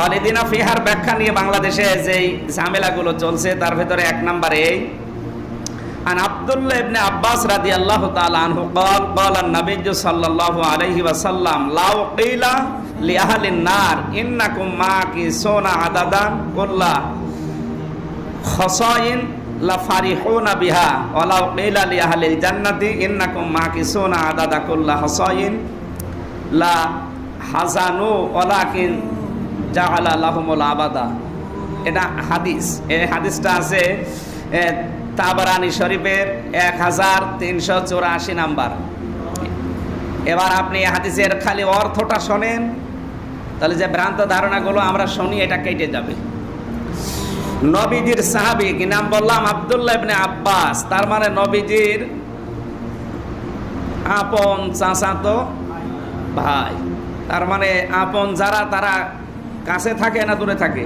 খালিদিনা ফিহার ব্যাখ্যা নিয়ে বাংলাদেশে যেই ঝামেলাগুলো চলছে তার ভেতরে এক নম্বরে এই عن عبد الله بن عباس رضي الله تعالى عنه قال قال النبي صلى الله عليه وسلم لو قيل لأهل النار إنكم ماكثون عددا كل خصائن لفرحون بها ولو قيل لأهل الجنة إنكم ماكثون عددا كل خصائن لا হাজানু ওলাকিন জাহালা লাহুমুল আবাদা। এটা হাদিস। এই হাদিসটা আছে তাবারানি শরীফের এক হাজার তিনশো চৌরাশি নাম্বার। এবার আপনি হাদিসের খালি অর্থটা শোনেন, তাহলে যে ভ্রান্ত ধারণাগুলো আমরা শুনি, এটা কেটে যাবে। নবীজির সাহাবি, কি নাম বললাম? আব্দুল্লাহ ইবনে আব্বাস। তার মানে নবীজির আপন চাচাতো ভাই। তার মানে আপন যারা, তারা কাছে থাকে না দূরে থাকে?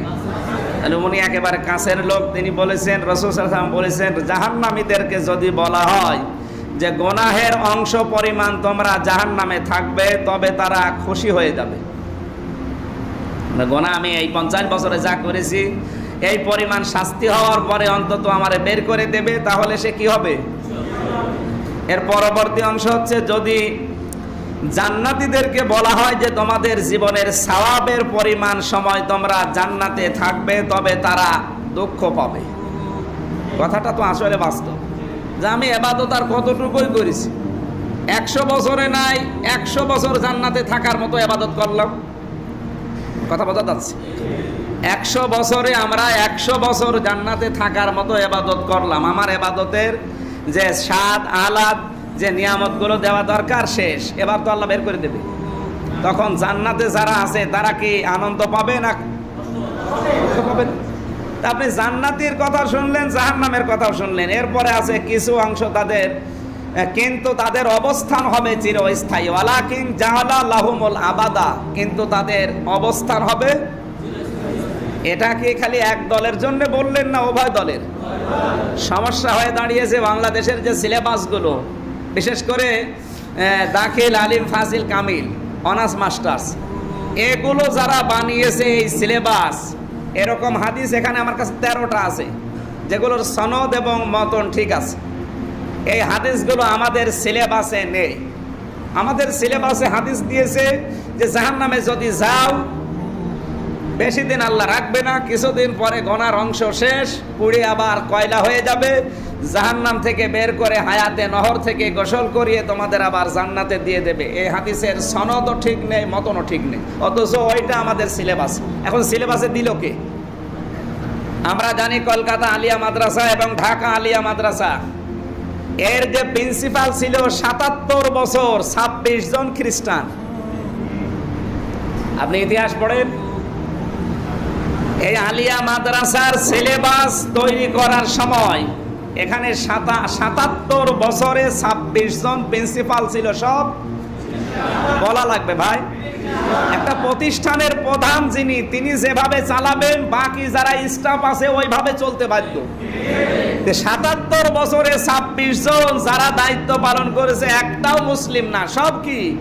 তাহলে উনি একেবারে কাছের লোক, তিনি বলেছেন, রসুল সাল্লাম বলেছেন, জাহান্নামীদেরকে যদি বলা হয় যে গোনাহের অংশ পরিমাণ তোমরা জাহান্নামে থাকবে, তবে তারা খুশি হয়ে যাবে। গোনা, আমি এই পঞ্চাশ বছরে যা করেছি, এই পরিমাণ শাস্তি হওয়ার পরে অন্তত আমারে বের করে দেবে, তাহলে সে কি হবে? এর পরবর্তী অংশ হচ্ছে, যদি জান্নাতীদেরকে বলা হয় যে তোমাদের জীবনের সওয়াবের পরিমাণ সময় তোমরা জান্নাতে থাকবে, তবে তারা দুঃখ পাবে। কথাটা তো আসলে বাস্তব। যে আমি এবাদত আর কতটুকুই করেছি? একশো বছরে নাই, একশো বছর জান্নাতে থাকার মতো এবাদত করলাম। কথা বোঝা যাচ্ছে? একশো বছরে আমরা একশো বছর জান্নাতে থাকার মতো এবাদত করলাম। আমার এবাদতের যে স্বাদ আহ্লাদ যে নিয়ামতগুলো দেওয়া দরকার শেষ, এবার তো আল্লাহ বের করে দেবে। তখন জান্নাতে যারা আছে, তারা কি আনন্দ পাবে না কষ্ট পাবে তা আপনি জান্নাতির কথা শুনলেন, জাহান্নামের কথাও শুনলেন। এরপরে আছে কিছু অংশ তাদের কিন্তু তাদের অবস্থান হবে চিরস্থায়ী। ওয়ালাকিন জাহালা লাহুমুল আবাদা, কিন্তু তাদের অবস্থান হবে এটা কি খালি এক দলের জন্য বললেন না উভয় দলের? সমস্যা হয়ে দাঁড়িয়েছে বাংলাদেশের যে সিলেবাসগুলো বিশেষ করে দাখিল আলিম ফাজিল কামিল, অনার্স মাস্টার্স। এগুলো যারা বানিয়েছে এই সিলেবাস, এরকম হাদিস এখানে আমার কাছে তেরোটা আছে, যেগুলোর সনদ এবং মতন ঠিক আছে। এই হাদিসগুলো আমাদের সিলেবাসে নেই। আমাদের সিলেবাসে হাদিস দিয়েছে যে জাহান্নামে যদি যাও, বেশি দিন আল্লাহ রাখবে না, কিছুদিন পরে গনার অংশ শেষ, পুড়ে আবার কয়লা হয়ে যাবে। জাহান্নাম থেকে বের করে হায়াতে নহর থেকে গোসল করিয়ে তোমাদের আবার জান্নাতে দিয়ে দেবে। এই হাদিসের সনদও ঠিক নেই, মতনও ঠিক নেই। অথচ ওইটা আমাদের সিলেবাস। এখন সিলেবাসে দিল কে? আমরা জানি কলকাতা আলিয়া মাদ্রাসা এবং ঢাকা আলিয়া মাদ্রাসা। এর যে প্রিন্সিপাল ছিল সাতাত্তর বছর ছাব্বিশ জন খ্রিস্টান। আপনি ইতিহাস পড়েন? এই আলিয়া মাদ্রাসার সিলেবাস তৈরি করার সময় এখানে সাতা- সাতাত্তর বছরে ছাব্বিশ জন প্রিন্সিপাল ছিল সব। বলা লাগবে ভাই। একটা প্রতিষ্ঠানের প্রধান যিনি, তিনি যেভাবে চালাবেন, বাকি যারা স্টাফ আছে ওইভাবে চলতে বাধ্য। সাতাত্তর বছরে ছাব্বিশ জন যারা দায়িত্ব পালন করেছে, একটাও মুসলিম না, সব কি?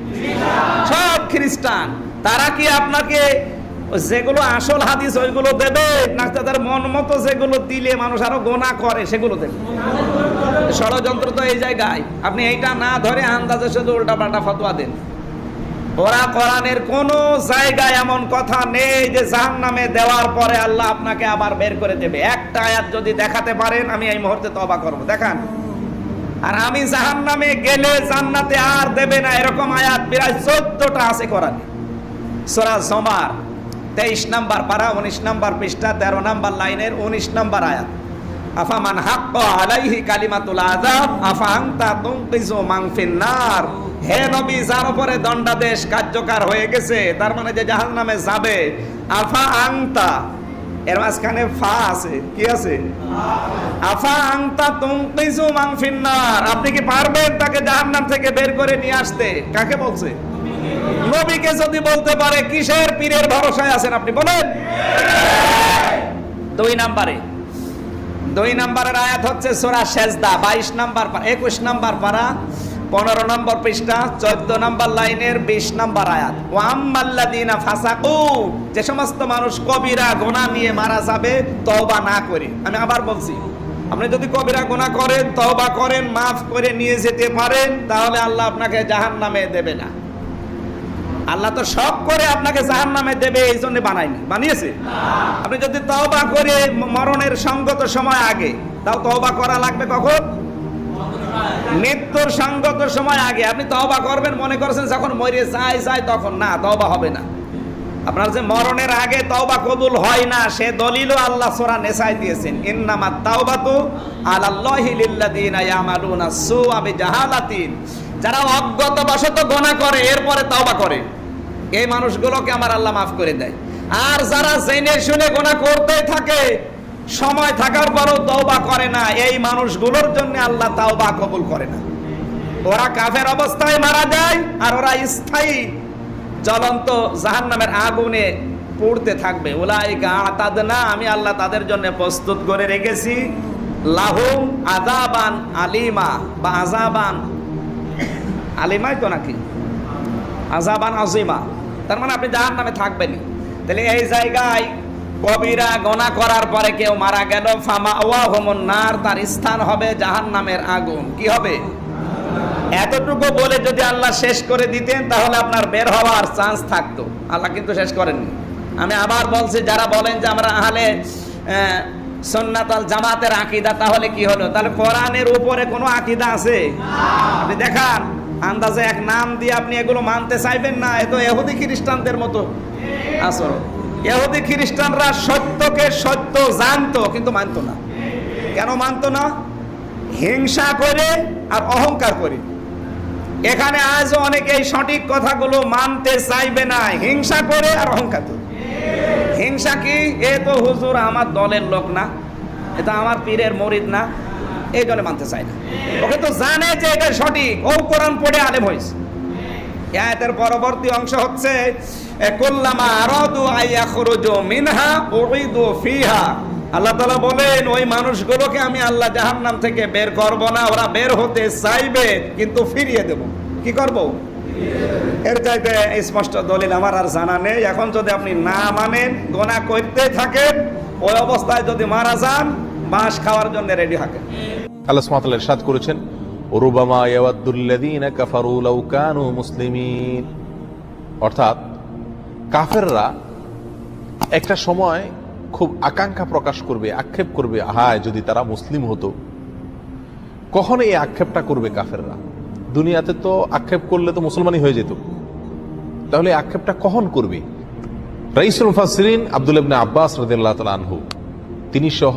সব খ্রিস্টান। তারা কি আপনাকে যেগুলো আসল হাদিস, ওইগুলো দেবে না, তাদের মন মতো যেগুলো দিলে মানুষ আরও গোনা করে, সেগুলো দেবে ষড়যন্ত্র তো এই জায়গায়। আপনি এইটা না ধরে আন্দাজে শুধু উল্টা পাল্টা ফতোয়া দেন। ওরা কোরআনের কোন জায়গায় এমন কথা নেই যে জাহান নামে দেওয়ার পরে আল্লাহ আপনাকে আবার বের করে দেবে। একটা আয়াত যদি দেখাতে পারেন, আমি এই মুহূর্তে তবা করব। দেখান। আর আমি জাহান নামে গেলে জান্নাতে আর দেবে না, এরকম আয়াত প্রায় চোদ্দটা আছে কোরআনে। সোরা জমার। তেইশ নাম্বার পারা, উনিশ নাম্বার পৃষ্ঠা, তেরো নাম্বার লাইনের উনিশ নাম্বার আয়াত। আফামান হাক্ক আলাইহি কালিমাতুল আযাব, আফা আনতা তুনকিজু মান হে নবী, যার উপরে দণ্ডাদেশ কার্যকর হয়ে গেছে, তার মানে যে জাহান্নামে যাবে, আফা আনতা, এর মাঝখানে ফা আছে, কি আছে? আফা আনতা তুনকিজু মান ফিন্নার। আপনি কি পারবেন তাকে জাহান্নাম থেকে বের করে নিয়ে আসতে? কাকে বলছে? নবীকে যদি বলতে পারে কিসের পীরের ভরসায় আছেন আপনি বলেন? দুই নাম্বারে। দুই নাম্বারের আয়াত হচ্ছে সোরা সেজদা বাইশ নাম্বার পারা একুশ নাম্বার পারা পনেরো নম্বর পৃষ্ঠা চোদ্দ নম্বর লাইনের বিশ নম্বর আয়াত। ওয়াম্মাল্লাদিনা ফাসাকু যে সমস্ত মানুষ কবিরা গোনা নিয়ে মারা যাবে তওবা না করে। আমি আবার বলছি আপনি যদি কবিরা গোনা করেন তওবা করেন মাফ করে নিয়ে যেতে পারেন তাহলে আল্লাহ আপনাকে জাহান নামে দেবে না। আল্লাহ তো সব করে আপনাকে জাহান নামে দেবে এই জন্য বানায়নি। বানিয়েছে? আপনি যদি তওবা করে মরণের সঙ্গত সময় আগে, তাও তওবা করা লাগবে কখন? মৃত্যুর সঙ্গত সময় আগে। আপনি তওবা করবেন, মনে করছেন যখন মরে যায় যায়, তখন না, তওবা হবে না। আপনার যে মরণের আগে তওবা কবুল হয় না, সে দলিলও আল্লাহ সোরা নেসায় দিয়েছেন। ইন্নামাত তাওবাতু আলাল্লাহি লিল্লাযিনা ইয়ামালুনা সুআ বিজাহালাতিন। যারা অজ্ঞতাবশত গোনা করে, এরপরে তওবা করে। এই মানুষগুলোকে আমার আল্লাহ মাফ করে দেয়। আর যারা জেনে শুনে গোনা করতে থাকে, সময় থাকার পরও তওবা করে না। এই মানুষগুলোর জন্য আল্লাহ তাওবা কবুল করে না। ওরা কাফের অবস্থায় মারা যায় আর ওরা স্থায়ী জ্বলন্ত জাহান্নামের আগুনে পড়তে থাকবে। ওলাইকা আতাদনা, আমি আল্লাহ তাদের জন্য প্রস্তুত করে রেখেছি। লাহুম আজাবান আলিমা, বা আজাবান আলিমাই তো নাকি? আজাবান আজিমা তার মানে আপনি জাহান নামে থাকবেনই। তাহলে এই জায়গায় কবিরা গনা করার পরে কেউ মারা গেল ফামা ওয়া হোমন নার তার স্থান হবে জাহান নামের আগুন। কি হবে? এতটুকু বলে যদি আল্লাহ শেষ করে দিতেন তাহলে আপনার বের হওয়ার চান্স থাকতো। আল্লাহ কিন্তু শেষ করেননি। আমি আবার বলছি যারা বলেন যে আমরা আহলে আহ, সন্ন্যাতাল জামাতের আকিদা তাহলে কি হলো? তাহলে কোরআনের উপরে কোনো আকিদা আছে? আপনি দেখান। আন্দাজে এক নাম দিয়ে আপনি এগুলো মানতে চাইবেন না, এ তো এহুদি খ্রিস্টানদের মতো। আসর এহুদি খ্রিস্টানরা সত্যকে সত্য জানতো, কিন্তু মানতো না। কেন মানতো না? হিংসা করে আর অহংকার করে। এখানে আজ অনেকে এই সঠিক কথাগুলো মানতে চাইবে না, হিংসা করে আর অহংকার করে। হিংসা কি? এ তো হুজুর আমার দলের লোক না, এ তো আমার পীরের মরিদ না। এই জন্য মানতে চায় না। ওকে তো জানে যে এটা সঠিক। ও কোরআন পড়ে আলেম হয়েছে। আয়াতের পরবর্তী অংশ হচ্ছে কুল্লামা আরাদু আইয়াখরুজু মিনহা উইদু ফিহা। আল্লাহ তাআলা বলেন, ওই মানুষগুলোকে আমি আল্লাহ জাহান্নাম থেকে বের করব না, ওরা বের হতে চাইবে, কিন্তু ফিরিয়ে দেব। কি করব? এর চাইতে স্পষ্ট দলিল আমার আর জানা নেই। এখন যদি আপনি না মানেন, গোনা করতে থাকেন, ওই অবস্থায় যদি মারা যান, বাঁশ খাওয়ার জন্য রেডি থাকেন। আল্লাহ সুবহানাহু ইরশাদ করেছেন, রুবামা ইয়াওয়াদ্দুল্লাযীনা কাফারু লাউ কানু মুসলিমিন। অর্থাৎ কাফেররা একটা সময় খুব আকাঙ্ক্ষা প্রকাশ করবে, আক্ষেপ করবে, হায়, যদি তারা মুসলিম হতো। কখন এই আক্ষেপটা করবে কাফেররা? দুনিয়াতে তো আক্ষেপ করলে তো মুসলমানই হয়ে যেত। তাহলে আক্ষেপটা কখন করবে? রাইসুল মুফাসসিরিন আব্দুল ইবনে আব্বাস রাদিয়াল্লাহু তাআলা আনহু, তিনি সহ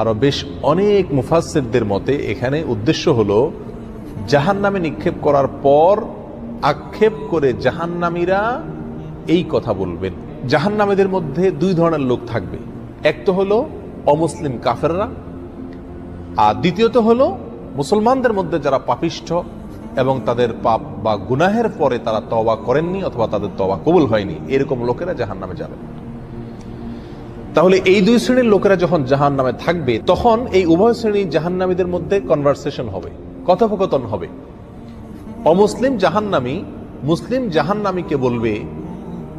আরও বেশ অনেক মুফাসসিরদের মতে এখানে উদ্দেশ্য হলো জাহান্নামে নিক্ষেপ করার পর আক্ষেপ করে জাহান্নামীরা এই কথা বলবেন। জাহান্নামীদের মধ্যে দুই ধরনের লোক থাকবে। এক তো হলো অমুসলিম কাফেররা, আর দ্বিতীয়ত হলো মুসলমানদের মধ্যে যারা পাপিষ্ঠ এবং তাদের পাপ বা গুনাহের পরে তারা তওবা করেননি অথবা তাদের তওবা কবুল হয়নি, এরকম লোকেরা জাহান নামে যাবেন তাহলে এই দুই শ্রেণির লোকেরা যখন জাহান নামে থাকবে, তখন এই উভয় শ্রেণির জাহান্নামীদের মধ্যে কনভারসেশন হবে, কথোপকথন হবে। অমুসলিম জাহান্নামী মুসলিম জাহান্নামীকে বলবে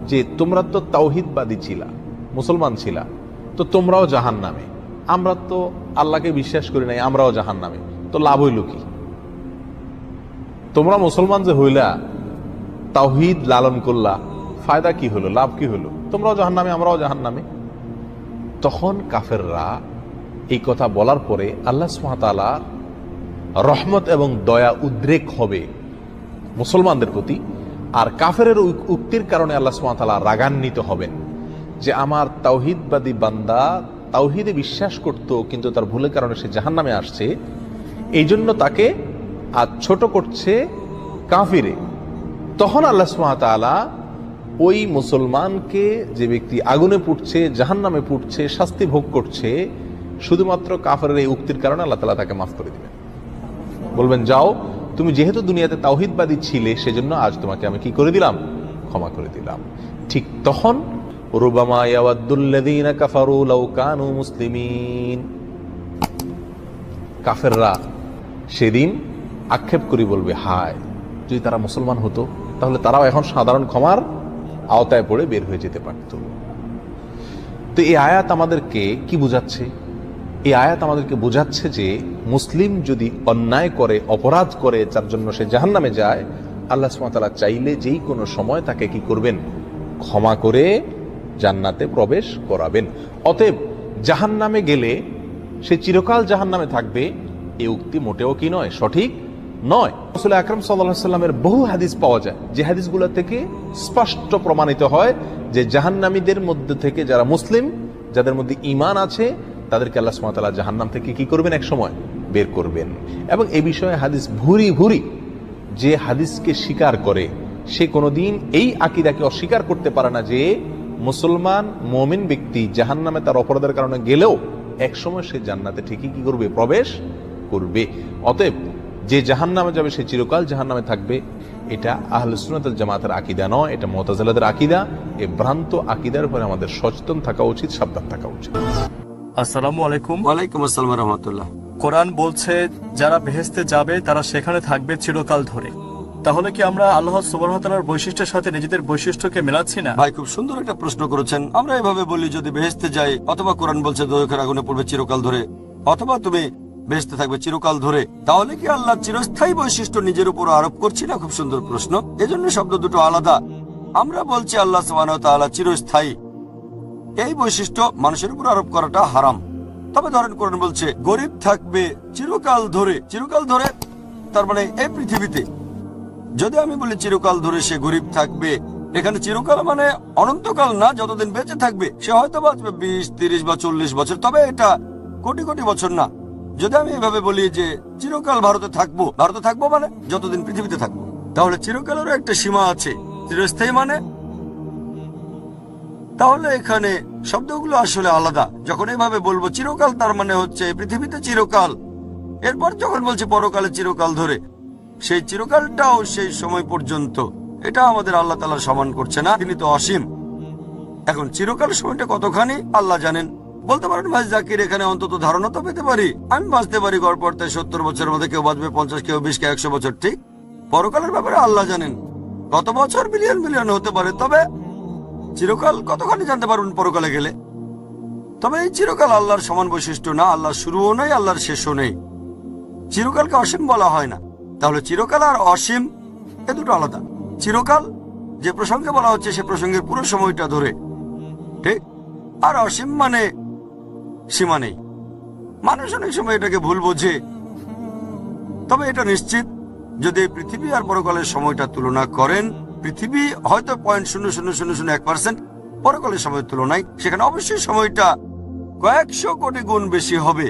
যে, তোমরা তো তাওহিদবাদী ছিলা, মুসলমান ছিলা, তো তোমরাও জাহান নামে আমরা তো আল্লাহকে বিশ্বাস করি নাই, আমরাও জাহান নামে তো লাভ হইল কি? তোমরা মুসলমান যে হইলা, তাওহিদ লালন করলা, ফায়দা কি হলো লাভ কি হলো তোমরাও জাহান নামে আমরাও জাহান নামে তখন কাফেররা এই কথা বলার পরে আল্লাহ সুহাতালা রহমত এবং দয়া উদ্রেক হবে মুসলমানদের প্রতি আর কাফের উক্তির কারণে আল্লাহ সুমাতালা রাগান্বিত হবেন যে আমার তাওহিদবাদী বান্দা তাওহিদে বিশ্বাস করত, কিন্তু তার ভুলের কারণে সে জাহান নামে আসছে। এই জন্য তাকে আজ ছোট করছে কাফিরে। তখন আল্লাহ সুমাতালা ওই মুসলমানকে যে ব্যক্তি আগুনে পুড়ছে জাহান নামে পুড়ছে, শাস্তি ভোগ করছে, শুধুমাত্র কাফেরের এই উক্তির কারণে আল্লাহ তালা তাকে মাফ করে দিবেন। বলবেন, যাও, তুমি যেহেতু দুনিয়াতে তাওহিদবাদী ছিলে, সেজন্য আজ তোমাকে আমি কি করে দিলাম? ক্ষমা করে দিলাম। ঠিক তখন মুসলিমিন। কাফেররা সেদিন আক্ষেপ করি বলবে, হায়, যদি তারা মুসলমান হতো, তাহলে তারাও এখন সাধারণ ক্ষমার আওতায় পড়ে বের হয়ে যেতে পারত। তো এই আয়াত আমাদেরকে কি বোঝাচ্ছে? এই আয়াত আমাদেরকে বোঝাচ্ছে যে মুসলিম যদি অন্যায় করে, অপরাধ করে, যার জন্য সে জাহান্নামে যায়, আল্লাহ সুমাতালা চাইলে যেই কোনো সময় তাকে কি করবেন? ক্ষমা করে জান্নাতে প্রবেশ করাবেন। অতএব জাহান্নামে গেলে সে চিরকাল জাহান্নামে থাকবে, এ উক্তি মোটেও কি নয়, সঠিক। নয়। রসুল আকরম সাল্লাহ সাল্লামের বহু হাদিস পাওয়া যায়, যে হাদিসগুলো থেকে স্পষ্ট প্রমাণিত হয় যে জাহান্নামীদের মধ্যে থেকে যারা মুসলিম, যাদের মধ্যে ইমান আছে, তাদেরকে আল্লাহ সুমাতাল্লাহ জাহান্নাম থেকে কি করবেন? এক সময় বের করবেন। এবং এ বিষয়ে হাদিস ভুরি ভুরি যে হাদিসকে স্বীকার করে, সে কোনোদিন এই আকিদাকে অস্বীকার করতে পারে না যে মুসলমান, মমিন ব্যক্তি জাহান্নামে তার অপরাধের কারণে গেলেও একসময় সে জান্নাতে ঠিকই কি করবে? প্রবেশ করবে। অতএব যে জাহান্নামে যাবে সে চিরকাল জাহান্নামে থাকবে। এটা আহলে সুন্নাতুল জামাতের আকিদা নয় এটা মুতাজিলাদের আকিদা। এই ভ্রান্ত আকিদার উপরে আমাদের সচেতন থাকা উচিত সাবধান থাকা উচিত। আসসালামু আলাইকুম। ওয়ালাইকুম আসসালাম রহমতুল্লাহ। কোরআন বলছে যারা বেহেস্তে যাবে তারা সেখানে থাকবে চিরকাল ধরে। তাহলে কি আমরা আল্লাহ সুবহানাহু বৈশিষ্ট্যের সাথে নিজেদের বৈশিষ্ট্যকে মেলাচ্ছি না? ভাই খুব সুন্দর একটা প্রশ্ন করেছেন। আমরা এভাবে বলি যদি বেহেস্তে যাই অথবা কোরআন বলছে দোজখের আগুনে পড়বে চিরকাল ধরে। অথবা তুমি বেহেস্তে থাকবে চিরকাল ধরে। তাহলে কি আল্লাহ চিরস্থায়ী বৈশিষ্ট্য নিজের উপর আরোপ করছি না? খুব সুন্দর প্রশ্ন। এজন্য শব্দ দুটো আলাদা। আমরা বলছি আল্লাহ তাআলা চিরস্থায়ী। এই বৈশিষ্ট্য মানুষের উপর আরোপ করাটা হারাম। তবে ধরেন কোরআন বলছে, গরিব থাকবে চিরকাল ধরে। চিরকাল ধরে তার মানে এই পৃথিবীতে। যদি আমি বলি চিরকাল ধরে সে গরিব থাকবে, এখানে চিরকাল মানে অনন্তকাল না, যতদিন বেঁচে থাকবে, সে হয়তো বাঁচবে বিশ, তিরিশ বা চল্লিশ বছর। তবে এটা কোটি কোটি বছর না। যদি আমি এভাবে বলি যে চিরকাল ভারতে থাকব ভারতে থাকব মানে যতদিন পৃথিবীতে থাকব, তাহলে চিরকালেরও একটা সীমা আছে, চিরস্থায়ী মানে? তাহলে এখানে শব্দগুলো আসলে আলাদা। যখন এভাবে বলব চিরকাল, তার মানে হচ্ছে পৃথিবীতে চিরকাল। এরপর যখন বলছি পরকালে চিরকাল ধরে, সেই চিরকালটাও সেই সময় পর্যন্ত। এটা আমাদের আল্লাহ তালা সমান করছে না, তিনি তো অসীম। এখন চিরকাল সময়টা কতখানি, আল্লাহ জানেন। বলতে পারেন, ভাই, জাকির, এখানে অন্তত ধারণা তো পেতে পারি। আমি বাঁচতে পারি গড় পড়তে সত্তর বছরের মধ্যে কেউ বাঁচবে, পঞ্চাশ কেউ বিশ কে একশো বছর, ঠিক? পরকালের ব্যাপারে আল্লাহ জানেন। কত বছর বিলিয়ন বিলিয়ন হতে পারে, তবে চিরকাল কতখানি জানতে পারবেন পরকালে গেলে? তবে এই চিরকাল আল্লাহর সমান বৈশিষ্ট্য না, আল্লাহর শুরুও নেই, আল্লাহর শেষও নেই। চিরকালকে অসীম বলা হয় না। তাহলে চিরকাল আর অসীম, এ দুটো আলাদা। চিরকাল, যে প্রসঙ্গে বলা হচ্ছে, সে প্রসঙ্গের পুরো সময়টা ধরে, ঠিক? আর অসীম মানে সীমা নেই। মানুষ অনেক সময় এটাকে ভুল বোঝে। তবে এটা নিশ্চিত, যদি পৃথিবী আর পরকালের সময়টা তুলনা করেন, পৃথিবী হয়তো পয়েন্ট শূন্য শূন্য শূন্য শূন্য এক পার্সেন্ট পরকালের সময়ের তুলনায়, সেখানে অবশ্যই সময়টা কয়েকশো কোটি গুণ বেশি হবে।